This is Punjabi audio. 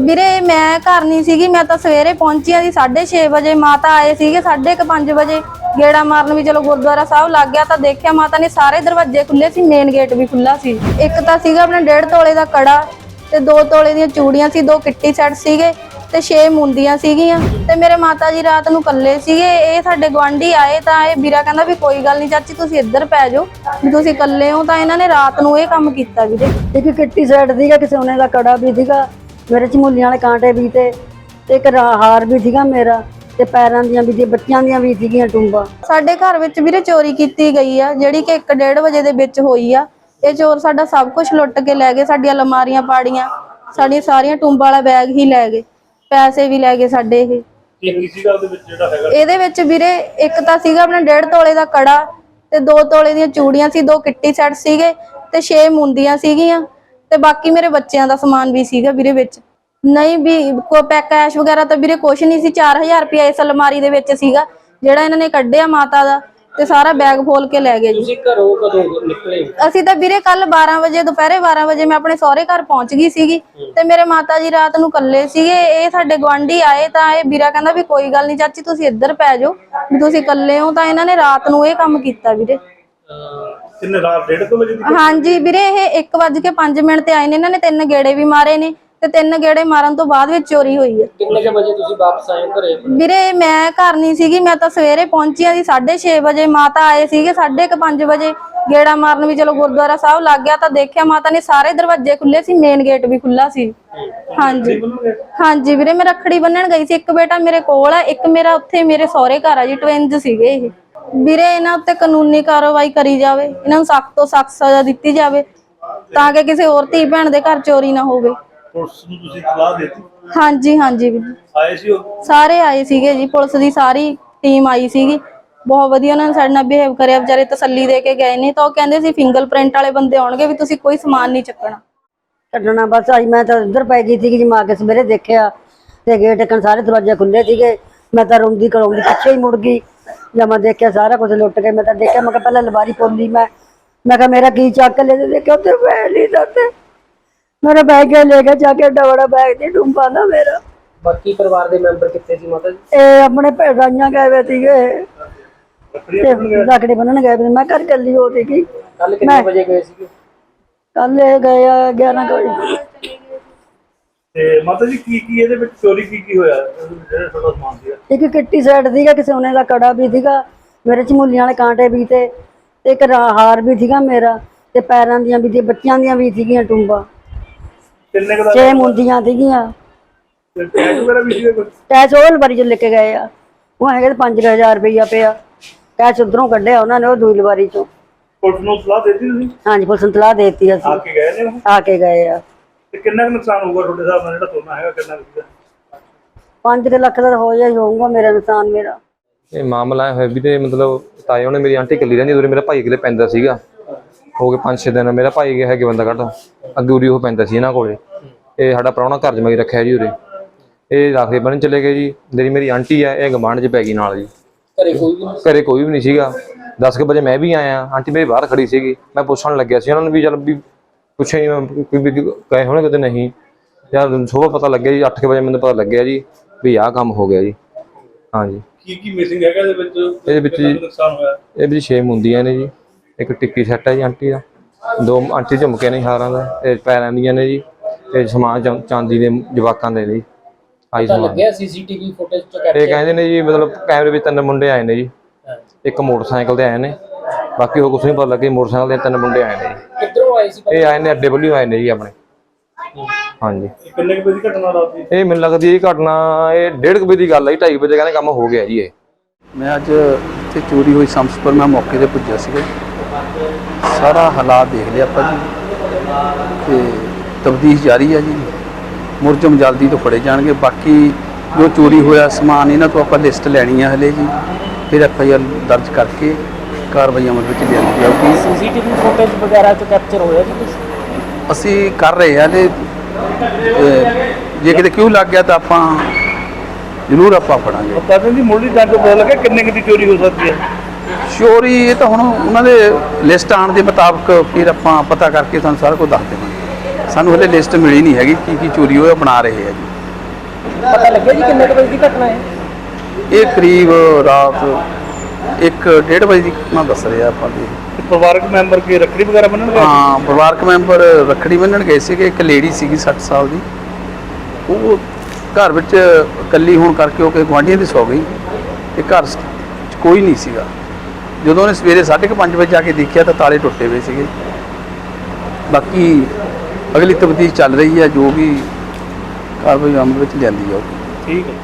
ਵੀਰੇ, ਮੈਂ ਘਰ ਨਹੀਂ ਸੀਗੀ, ਮੈਂ ਤਾਂ ਸਵੇਰੇ ਪਹੁੰਚੀ ਆ ਜੀ 6:30 ਵਜੇ। ਮਾਤਾ ਆਏ ਸੀਗੇ 5:30 ਵਜੇ। ਗੇੜਾ ਮਾਰਨ ਵੀ ਚਲੋ ਗੁਰਦੁਆਰਾ ਸਾਹਿਬ ਲੱਗ ਗਿਆ, ਤਾਂ ਦੇਖਿਆ ਮਾਤਾ ਨੇ ਸਾਰੇ ਦਰਵਾਜ਼ੇ ਖੁੱਲੇ ਸੀ ਮੇਨ ਗੇਟ ਵੀ ਖੁੱਲਾ ਸੀ। ਇੱਕ ਤਾਂ ਸੀਗਾ ਆਪਣਾ 1.5 ਤੋਲੇ ਦਾ ਕੜਾ ਤੇ 2 ਤੋਲੇ ਦੀਆਂ ਚੂੜੀਆਂ ਸੀ, ਦੋ ਕਿੱਟੀ ਸੈੱਟ ਸੀਗੇ ਤੇ 6 ਮੁੰਦੀਆਂ ਸੀਗੀਆਂ। ਤੇ ਮੇਰੇ ਮਾਤਾ ਜੀ ਰਾਤ ਨੂੰ ਇਕੱਲੇ ਸੀਗੇ, ਇਹ ਸਾਡੇ ਗਵਾਂਢੀ ਆਏ ਤਾਂ ਇਹ ਵੀਰਾ ਕਹਿੰਦਾ ਵੀ ਕੋਈ ਗੱਲ ਨਹੀਂ ਚਾਚੀ, ਤੁਸੀਂ ਇੱਧਰ ਪੈ ਜਾਓ। ਤੁਸੀਂ ਇਕੱਲੇ ਹੋ ਤਾਂ ਇਹਨਾਂ ਨੇ ਰਾਤ ਨੂੰ ਇਹ ਕੰਮ ਕੀਤਾ ਵੀਰੇ। ਇੱਕ ਕਿੱਟੀ ਸੈੱਟ ਸੀਗਾ, ਕਿਸੇ ਸੋਨੇ ਦਾ ਕੜਾ ਵੀ ਸੀਗਾ। ਮੇਰੇ ਝਮੂਲੀਆਂ ਵਾਲੇ ਕਾਂਟੇ ਵੀ ਤੇ ਤੇ ਇੱਕ ਰਾ- ਹਾਰ ਵੀ ਸੀਗਾ ਮੇਰਾ ਤੇ ਪੈਰਾਂ ਦੀਆਂ ਵੀ ਤੇ ਬੱਚਿਆਂ ਦੀਆਂ ਵੀ ਸੀਗੀਆਂ ਟੁੰਬਾਂ। ਸਾਡੇ ਘਰ ਵਿੱਚ ਵੀਰੇ ਚੋਰੀ ਕੀਤੀ ਗਈ ਆ ਜਿਹੜੀ ਕਿ 1:30 ਵਜੇ ਦੇ ਵਿੱਚ ਹੋਈ ਆ। ਇਹ ਚੋਰ ਸਾਡਾ ਸਭ ਕੁਝ ਲੁੱਟ ਕੇ ਲੈ ਗਏ ਸਾਡੀਆਂ ਅਲਮਾਰੀਆਂ ਪਾੜੀਆਂ ਸਾਡੀਆਂ ਸਾਰੀਆਂ ਟੁੰਬਾਂ ਵਾਲਾ ਬੈਗ ਹੀ ਲੈ ਗਏ ਪੈਸੇ ਵੀ ਲੈ ਗਏ ਸਾਡੇ ਇਹ। ਕੀ ਕੀ ਸੀਗਾ ਉਹਦੇ ਵਿੱਚ ਜਿਹੜਾ ਹੈਗਾ? ਇਹਦੇ ਵਿੱਚ ਵੀਰੇ ਇੱਕ ਤਾਂ ਸੀਗਾ ਆਪਣਾ 1.5 ਤੋਲੇ ਦਾ ਕੜਾ ਤੇ 2 ਤੋਲੇ ਦੀਆਂ ਚੂੜੀਆਂ ਸੀ ਦੋ ਕਿੱਟੀ ਸੈੱਟ ਸੀਗੇ ਤੇ 6 ਮੁੰਦੀਆਂ ਸੀਗੀਆਂ। ਤੇ ਬਾਕੀ ਮੇਰੇ ਬੱਚਿਆਂ ਦਾ ਸਮਾਨ ਵੀ ਸੀਗਾ ਵੀਰੇ ਵਿੱਚ। ਨਹੀਂ ਵੀ ਕੋ ਪੈ ਕੈਸ਼ ਵਗੈਰਾ ਤਾਂ ਵੀਰੇ ਕੁਛ ਨਹੀਂ ਸੀ 4000 ਰੁਪਏ ਇਸ ਅਲਮਾਰੀ ਦੇ ਵਿੱਚ ਸੀਗਾ ਜਿਹੜਾ ਇਹਨਾਂ ਨੇ ਕੱਢਿਆ ਮਾਤਾ ਦਾ ਤੇ ਸਾਰਾ ਬੈਗ ਫੋਲ ਕੇ ਲੈ ਗਏ ਜੀ। ਤੁਸੀਂ ਘਰੋਂ ਕਦੋਂ ਨਿਕਲੇ? ਅਸੀਂ ਤਾਂ ਵੀਰੇ ਕੱਲ 12 ਵਜੇ ਦੁਪਹਿਰੇ 12 ਵਜੇ ਮੈਂ ਆਪਣੇ ਸਹੁਰੇ ਘਰ ਪਹੁੰਚ ਗਈ ਸੀਗੀ ਤੇ ਮੇਰੇ ਮਾਤਾ ਜੀ ਰਾਤ ਨੂੰ ਇਕੱਲੇ ਸੀਗੇ ਇਹ ਸਾਡੇ ਗਵਾਂਢੀ ਆਏ ਤਾਂ ਇਹ ਵੀਰਾ ਕਹਿੰਦਾ ਵੀ ਕੋਈ ਗੱਲ ਨਹੀਂ ਚਾਚੀ ਤੁਸੀਂ ਇੱਧਰ ਪੈ ਜਾਓ ਵੀ ਤੁਸੀਂ ਇਕੱਲੇ ਹੋ ਤਾਂ ਇਹਨਾਂ ਨੇ ਰਾਤ ਨੂੰ ਇਹ ਕੰਮ ਕੀਤਾ ਵੀਰੇ। ਕਿੰਨੇ ਰਾਤ 1:30 ਵਜੇ ਦੀ ਹਾਂਜੀ ਵੀਰੇ ਇਹ 1:05 ਮਿੰਟ ਤੇ ਆਏ ਨੇ। ਇਹਨਾਂ ਨੇ ਤਿੰਨ ਗੇੜੇ ਵੀ ਮਾਰੇ ਨੇ ਤੇ ਤਿੰਨ ਗੇੜੇ ਮਾਰਨ ਤੋਂ ਬਾਅਦ ਵਿੱਚ ਚੋਰੀ ਹੋਈ ਹੈ। ਕਿੰਨੇ ਕੁ ਵਜੇ ਤੁਸੀਂ ਵਾਪਸ ਆਏ ਘਰੇ? ਵੀਰੇ ਮੈਂ ਘਰ ਨਹੀਂ ਸੀਗੀ ਮੈਂ ਤਾਂ ਸਵੇਰੇ ਪਹੁੰਚੀ ਆ ਜੀ 6:30 ਵਜੇ ਮਾਤਾ ਆਏ ਸੀਗੇ 5:30 ਵਜੇ ਗੇੜਾ ਮਾਰਨ ਵੀ ਚਲੋ ਗੁਰਦੁਆਰਾ ਸਾਹਿਬ ਲੱਗ ਗਿਆ ਤਾਂ ਦੇਖਿਆ ਮਾਤਾ ਨੇ ਸਾਰੇ ਦਰਵਾਜ਼ੇ ਖੁੱਲੇ ਸੀ ਮੇਨ ਗੇਟ ਵੀ ਖੁੱਲਾ ਸੀ। ਹਾਂਜੀ। ਹਾਂਜੀ ਵੀਰੇ ਮੈਂ ਰੱਖੜੀ ਬੰਨਣ ਗਈ ਸੀ। ਇੱਕ ਬੇਟਾ ਮੇਰੇ ਕੋਲ ਆ ਇੱਕ ਮੇਰਾ ਉੱਥੇ ਮੇਰੇ ਸਹੁਰੇ ਘਰ ਆ ਜੀ ਟਵਿੰਜ ਸੀਗੇ ਇਹ। ਵੀਰੇ ਇਹਨਾਂ ਉੱਤੇ ਕਾਨੂੰਨੀ ਕਾਰਵਾਈ ਕਰੀ ਜਾਵੇ। ਇਹਨਾਂ ਨੂੰ ਸਖਤ ਤੋਂ ਸਖਤ ਸਜ਼ਾ ਦਿੱਤੀ ਜਾਵੇ ਤਾਂ ਕਿ ਕਿਸੇ ਹੋਰ ਧੀ ਭੈਣ ਦੇ ਘਰ ਚੋਰੀ ਨਾ ਹੋਵੇ। ਪੁਲਿਸ ਨੂੰ ਤੁਸੀਂ ਸਲਾਹ ਦਿੱਤੀ? ਹਾਂਜੀ ਹਾਂਜੀ ਵੀਰੇ। ਆਏ ਸੀ ਉਹ? ਸਾਰੇ ਆਏ ਸੀਗੇ ਜੀ ਪੁਲਿਸ ਦੀ ਸਾਰੀ ਟੀਮ ਆਈ ਸੀਗੀ। ਬਹੁਤ ਵਧੀਆ ਉਹਨਾਂ ਨੇ ਸਾਡੇ ਨਾਲ ਬਿਹੇਵ ਕਰਿਆ ਵਿਚਾਰੇ ਤਸੱਲੀ ਦੇ ਕੇ ਗਏ ਨੇ। ਤਾਂ ਉਹ ਕਹਿੰਦੇ ਸੀ ਫਿੰਗਰਪ੍ਰਿੰਟ ਵਾਲੇ ਬੰਦੇ ਆਉਣਗੇ ਵੀ ਤੁਸੀਂ ਕੋਈ ਸਮਾਨ ਨਹੀਂ ਚੱਕਣਾ। ਛੱਡਣਾ ਬਸ ਆਈ ਮੈਂ ਤਾਂ ਉੱਧਰ ਪੈ ਗਈ ਸੀਗੀ ਜੀ ਮਾਂ ਕੇ ਸਵੇਰੇ ਦੇਖਿਆ ਤੇ ਗੇਟ ਕਨ ਸਾਰੇ ਦਰਵਾਜ਼ੇ ਖੁੱਲੇ ਸੀਗੇ। ਮੈਂ ਤਾਂ ਰੋਂਦੀ ਕਰਾਉਂਦੀ ਪਿੱਛੇ ਹੀ ਮੁੜ ਗਈ। ਜਦ ਮੈਂ ਦੇਖਿਆ ਸਾਰਾ ਕੁਝ ਲੁੱਟ ਕੇ ਮੈਂ ਤਾਂ ਦੇਖਿਆ ਮੈਂ ਕਿਹਾ ਪਹਿਲਾਂ ਲਵਾਰੀ ਪੋਲੀ ਮੈਂ। ਮੈਂ ਕਿਹਾ ਮੇਰਾ ਕੀ ਚੱਕ ਲੈ ਤੇ ਦੇਖਿਆ ਉੱਥੇ ਬੈਗ ਨਹੀਂ ਤਾਂ ਉੱਥੇ। ਮੇਰਾ ਬੈਗ ਲੈ ਕੇ ਜਾ ਕੇ ਏਡਾ ਬੜਾ ਬੈਗ ਦੀ ਡੂੰਬਾ ਨਾ ਮੇਰਾ। ਬਾਕੀ ਪਰਿਵਾਰ ਦੇ ਮੈਂਬਰ ਕਿੱਥੇ ਸੀ ਮਾਤਾ ਜੀ? ਇਹ ਆਪਣੇ ਭੈਣਾਂ ਗਏ ਵੇ ਸੀਗੇ। ਤੇ ਲੱਕੜੀ ਬੰਨਣ ਗਏ ਵੇ। ਮੈਂ ਘਰ ਕੱਲੀ ਹੋ ਸੀਗੀ। ਕੱਲ ਕਿੰਨੇ ਵਜੇ ਗਏ ਸੀਗੇ? ਕੱਲ ਇਹ ਗਏ ਆ 11 ਕੁ ਵਜੇ। ਤੇ ਮਾਤਾ ਜੀ ਕੀ ਕੀ ਇਹਦੇ ਵਿੱਚ ਚੋਰੀ ਕੀ ਕੀ ਹੋਇਆ? ਜਿਹੜਾ ਤੁਹਾਡਾ ਸਮਾਨ ਸੀਗਾ। ਇੱਕ ਕਿੱਟੀ ਸੈੱਟ ਸੀਗਾ ਕਿ ਸੋਨੇ ਦਾ ਕੜਾ ਵੀ ਸੀਗਾ ਮੇਰੇ ਝਮੂਲੀਆਂ ਵਾਲੇ ਕਾਂਟੇ ਵੀ ਤੇ ਤੇ ਇੱਕ ਰਾ- ਹਾਰ ਵੀ ਸੀਗਾ ਮੇਰਾ ਤੇ ਪੈਰਾਂ ਦੀਆਂ ਵੀ ਤੇ ਬੱਚਿਆਂ ਦੀਆਂ ਵੀ ਸੀਗੀਆਂ ਟੁੰਬਾਂ। ਕਿੰਨੇ ਕੁ ਦਾ ਛੇ ਮੁੰਦੀਆਂ ਸੀਗੀਆਂ। ਤੇ ਕੈਸ਼ ਵਗੈਰਾ ਵੀ ਸੀਗਾ ਕੁਝ ਕੈਸ਼ ਉਹ ਲਵਾਰੀ ਚ ਲੈ ਕੇ ਗਏ ਆ। ਉਹ ਹੈਗੇ 5000 ਰੁਪਈਆ ਪਿਆ। ਕੈਸ਼ ਉਧਰੋਂ ਕੱਢਿਆ ਉਹਨਾਂ ਨੇ ਉਹ ਦੂਈ ਲਵਾਰੀ ਚੋਂ। ਪੁਲਿਸ ਨੂੰ ਸਲਾਹ ਦਿੱਤੀ ਤੁਸੀਂ? ਹਾਂਜੀ ਪੁਲਿਸ ਨੂੰ ਤਲਾਹ ਦੇਤੀ ਆ ਅਸੀਂ ਕੇ ਗਏ ਨੇ ਉਹ? ਆ ਕੇ ਗਏ ਆ। ਤੇ ਕਿੰਨਾ ਕੁ ਨੁਕਸਾਨ ਹੋਊਗਾ ਤੁਹਾਡੇ ਹਿਸਾਬ ਨਾਲ ਜਿਹੜਾ ਸੋਨਾ ਹੈਗਾ ਕਿੰਨਾ ਕੁ ਸੀਗਾ? 5 ਲੱਖ ਦਾ ਹੋ ਜਾਈ ਹੋਊਗਾ ਮੇਰਾ ਨੁਕਸਾਨ ਮੇਰਾ। ਇਹ ਮਾਮਲਾ ਇਹ ਹੋਇਆ ਵੀ ਤੇ ਮਤਲਬ ਤਾਏ ਉਹਨੇ ਮੇਰੀ ਆਂਟੀ ਇਕੱਲੀ ਰਹਿੰਦੀ ਉਰੇ ਮੇਰਾ ਭਾਈ ਕਿਲੇ ਪੈਂਦਾ ਸੀਗਾ। ਹੋ ਗਏ 5-6 ਦਿਨ ਮੇਰਾ ਭਾਈ ਗਿਆ ਹੈਗੇ ਬੰਦਾ ਕੱਢ ਅੱਗੇ ਉਰੀ ਉਹ ਪੈਂਦਾ ਸੀ ਇਹਨਾਂ ਕੋਲੇ। ਇਹ ਸਾਡਾ ਪ੍ਰਾਹੁਣਾ ਘਰ ਜਮਾਈ ਰੱਖਿਆ ਜੀ ਉਰੇ। ਇਹ ਰਾਖੇ ਬਣ ਚਲੇ ਗਏ ਜੀ। ਜਿਹੜੀ ਮੇਰੀ ਆਂਟੀ ਆ ਇਹ ਗਮਾਂਡ 'ਚ ਪੈ ਗਈ ਨਾਲ ਜੀ। ਘਰੇ ਕੋਈ ਵੀ ਨਹੀਂ ਘਰੇ ਕੋਈ ਵੀ ਨਹੀਂ ਸੀਗਾ। 10 ਕੁ ਵਜੇ ਮੈਂ ਵੀ ਆਇਆ ਆਂਟੀ ਮੇਰੀ ਬਾਹਰ ਖੜੀ ਸੀਗੀ। ਮੈਂ ਪੁੱਛਣ ਲੱਗਿਆ ਸੀ ਉਹਨਾਂ ਨੂੰ ਵੀ ਚੱਲ ਵੀ ਪੁੱਛਿਆ ਨਹੀਂ ਕੋਈ ਵੀ ਕਹੇ ਹੋਣੇ ਕਿਤੇ ਨਹੀਂ। ਯਾਰ ਸੁਬਹ ਪਤਾ ਲੱਗਿਆ ਜੀ 8 ਵਜੇ ਮੈਨੂੰ ਪਤਾ ਲੱਗਿਆ ਜੀ ਵੀ ਆਹ ਕੰਮ ਹੋ ਗਿਆ ਜੀ। ਹਾਂਜੀ ਕੀ ਕੀ ਮਿਸਿੰਗ ਹੈਗਾ ਇਹਦੇ ਵਿੱਚ? ਇਹਦੇ ਵਿੱਚ ਜੀ- ਕੁ ਨੁਕਸਾਨ ਹੋਇਆ? ਇਹ ਵੀ ਛੇ ਮੁੰਦੀਆਂ ਨੇ ਜੀ। ਇੱਕ ਟਿੱਕੀ ਸੈੱਟ ਹੈ ਜੀ ਆਂਟੀ ਦਾ। ਦੋ ਆਂਟੀ ਝੁਮਕੇ ਨੇ ਹਾਰਾਂ ਦਾ। ਇਹ ਪੈਰਾਂ ਦੀਆਂ ਨੇ ਜੀ। ਤੇ ਸਮਾਨ ਚਾ- ਚਾਂਦੀ ਦੇ ਜਵਾਕਾਂ ਦੇ ਜੀ। ਆਈ ਪਤਾ ਸਮਾਨ। ਲੱਗਿਆ ਸੀਸੀਟੀਵੀ ਫੁਟੇਜ ਚ ਇਹ ਕਹਿੰਦੇ ਨੇ ਜੀ ਮਤਲਬ ਕੈਮਰੇ ਵਿੱਚ ਤਿੰਨ ਮੁੰਡੇ ਆਏ ਨੇ ਜੀ। ਇੱਕ ਮੋਟਰਸਾਈਕਲ ਤੇ ਆਏ ਨੇ। ਬਾਕੀ ਉਹ ਕੁਛ ਨਹੀਂ ਪਤਾ ਲੱਗੇ ਮੋਟਰਸਾਈਕਲ ਤੇ ਤਿੰਨ ਮੁੰਡੇ ਆਏ ਨੇ ਜੀ। ਕਿੱਧਰੋਂ ਆਏ ਸੀ ਇਹ ਆਏ ਨੇ ਵੱਲੋਂ ਆਏ ਨੇ ਜੀ ਆਪਣੇ। ਹਾਂਜੀ। ਇਹ ਕਿੰਨੇ ਕੁ ਵਜੇ ਦੀ ਘਟਨਾ ਰਾਤ ਦੀ? ਇਹ ਮੈਨੂੰ ਲੱਗਦੀ ਹੈ ਜੀ ਘਟਨਾ ਇਹ ਡੇਢ ਕੁ ਵਜੇ ਦੀ ਗੱਲ ਹੈ 2:30 ਵਜੇ ਕਹਿੰਦੇ ਕੰਮ ਹੋ ਗਿਆ ਜੀ ਇਹ। ਮੈਂ ਅੱਜ ਇੱਥੇ ਚੋਰੀ ਹੋਈ ਸੰਸਪਰ ਮੈਂ ਮੌਕੇ ਤੇ ਪੁੱਜਿਆ ਸੀਗਾ। ਸਾਰਾ ਹਾਲਾਤ ਦੇਖ ਲਿਆ ਆਪਾਂ ਜੀ ਤੇ ਤਬਦੀਸ਼ ਜਾਰੀ ਹੈ ਜੀ। ਮੁਰਜਮ ਜਲਦੀ ਤੋਂ ਫੜੇ ਜਾਣਗੇ। ਬਾਕੀ ਜੋ ਚੋਰੀ ਹੋਇਆ ਸਮਾਨ ਇਹਨਾਂ ਤੋਂ ਆਪਾਂ ਲਿਸਟ ਲੈਣੀ ਹੈ ਹਲੇ ਜੀ। ਫਿਰ ਐਫ ਆਈ ਆਰ ਦਰਜ ਕਰਕੇ ਕਾਰਵਾਈ ਅਮਲ ਵਿੱਚ ਲਿਆਂਦੀ ਜਾਊਗੀ ਸੀਸੀਟੀਵੀ ਫੁਟੇਜ ਵਗੈਰਾ ਚ ਕੈਪਚਰ ਹੋਇਆ ਜੀ ਕੁਛ? ਅਸੀਂ ਕਰ ਰਹੇ ਹਾਂ ਹਲੇ ਜੇ ਕਿਤੇ ਕਿਉਂ ਲੱਗ ਗਿਆ ਤਾਂ ਆਪਾਂ ਜ਼ਰੂਰ ਆਪਾਂ ਫੜਾਂਗੇ। ਪਤਾ ਜੀ ਮੁੱਢਲੀ ਜਾਂਚ ਤੋਂ ਪਤਾ ਲੱਗਾ ਕਿੰਨੇ ਕੁ ਦੀ ਚੋਰੀ ਹੋ ਸਕਦੀ ਹੈ। ਚੋਰੀ ਇਹ ਤਾਂ ਹੁਣ ਉਹਨਾਂ ਦੇ ਲਿਸਟ ਆਉਣ ਦੇ ਮੁਤਾਬਕ ਫਿਰ ਆਪਾਂ ਪਤਾ ਕਰਕੇ ਤੁਹਾਨੂੰ ਸਾਰਾ ਕੁਝ ਦੱਸ ਦੇਵਾਂਗੇ। ਸਾਨੂੰ ਹਲੇ ਲਿਸਟ ਮਿਲੀ ਨਹੀਂ ਹੈਗੀ ਕੀ ਕੀ ਚੋਰੀ ਹੋਇਆ ਬਣਾ ਰਹੇ ਆ ਜੀ। ਪਤਾ ਲੱਗਿਆ ਜੀ ਕਿੰਨੇ ਕੁ ਵਜੇ ਦੀ ਘਟਨਾ ਹੈ? ਇਹ ਕਰੀਬ ਰਾਤ 1:30 ਵਜੇ ਦੀ ਘਟਨਾ ਦੱਸ ਰਿਹਾ ਆਪਾਂ ਜੀ ਤੇ ਪਰਿਵਾਰਕ ਮੈਂਬਰ ਕੀ ਰੱਖੜੀ ਵਗੈਰਾ ਬੰਨਣ ਗਏ? ਹਾਂ ਪਰਿਵਾਰਕ ਮੈਂਬਰ ਰੱਖੜੀ ਬੰਨਣ ਗਏ ਸੀਗੇ ਇੱਕ ਲੇਡੀ ਸੀਗੀ 60 ਸਾਲ ਦੀ। ਉਹ ਘਰ ਵਿੱਚ ਇਕੱਲੀ ਹੋਣ ਕਰਕੇ ਉਹ ਕਿ ਗੁਆਂਢੀਆਂ ਦੀ ਸੌ ਗਈ ਤੇ ਘਰ 'ਚ ਕੋਈ ਨਹੀਂ ਸੀਗਾ। ਜਦੋਂ ਉਹਨੇ ਸਵੇਰੇ 5:30 ਵਜੇ ਜਾ ਕੇ ਦੇਖਿਆ ਤਾਂ ਤਾਲੇ ਟੁੱਟੇ ਹੋਏ ਸੀਗੇ। ਬਾਕੀ ਅਗਲੀ ਤਬਦੀਲ ਚੱਲ ਰਹੀ ਹੈ ਜੋ ਵੀ ਕਾਰਵਾਈ ਅਮਲ ਵਿੱਚ ਲਿਆਂਦੀ ਜਾਊਗੀ। ਠੀਕ ਹੈ।